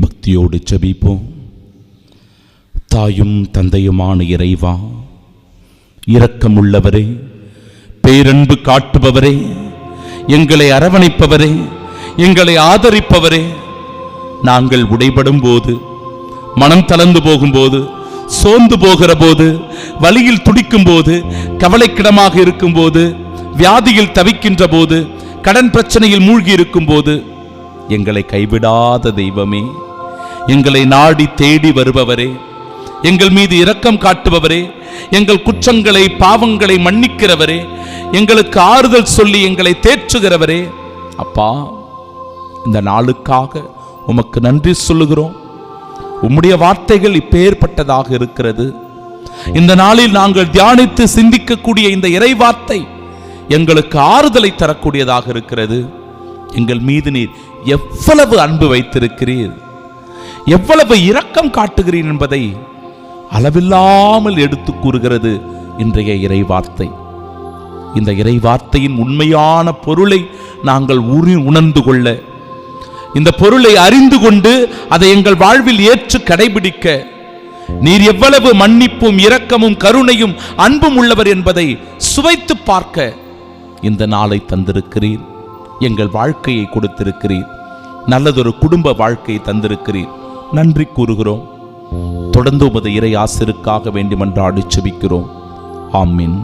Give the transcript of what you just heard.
பக்தியோடு செபிப்போம் தாயும் தந்தையுமான இறைவா இரக்கமுள்ளவரே பேரன்பு காட்டுபவரே எங்களை அரவணைப்பவரே எங்களை ஆதரிப்பவரே நாங்கள் உடைபடும் போது மனம் தளர்ந்து போகும்போது சோர்ந்து போகிற போது வலியில் துடிக்கும் போது கவலைக்கிடமாக இருக்கும் போது வியாதியில் தவிக்கின்ற போது கடன் பிரச்சனையில் மூழ்கி இருக்கும் போது எங்களை கைவிடாத தெய்வமே. எங்களை நாடி தேடி வருபவரே. எங்கள் மீது இரக்கம் காட்டுபவரே. எங்கள் குற்றங்களை பாவங்களை மன்னிக்கிறவரே. எங்களுக்கு ஆறுதல் சொல்லி எங்களை தேற்றுகிறவரே. அப்பா இந்த நாளுக்காக உமக்கு நன்றி சொல்லுகிறோம். உம்முடைய வார்த்தைகள் இப்பேற்பட்டதாக இருக்கிறது. இந்த நாளில் நாங்கள் தியானித்து சிந்திக்கக்கூடிய இந்த இறை வார்த்தை எங்களுக்கு ஆறுதலை தரக்கூடியதாக இருக்கிறது. எங்கள் மீது நீர் எவ்வளவு அன்பு வைத்திருக்கிறீர்? எவ்வளவு இரக்கம் காட்டுகிறீர் என்பதை அளவில்லாமல் எடுத்து கூறுகிறது இன்றைய இறை வார்த்தை இந்த இறை வார்த்தையின் உண்மையான பொருளை நாங்கள் உரி உணர்ந்து கொள்ள இந்த பொருளை அறிந்து கொண்டு அதை எங்கள் வாழ்வில் ஏற்று கடைபிடிக்க நீர் எவ்வளவு மன்னிப்பும் இரக்கமும் கருணையும் அன்பும் உள்ளவர் என்பதை சுவைத்து பார்க்க இந்த நாளை தந்திருக்கிறீர். எங்கள் வாழ்க்கையை கொடுத்திருக்கிறீர். நல்லதொரு குடும்ப வாழ்க்கையை தந்திருக்கிறீர். நன்றி கூறுகிறோம். தொடர்ந்து உமது இறை ஆசிருக்காக வேண்டுமென்றாடி செபிக்கிறோம். ஆமீன்.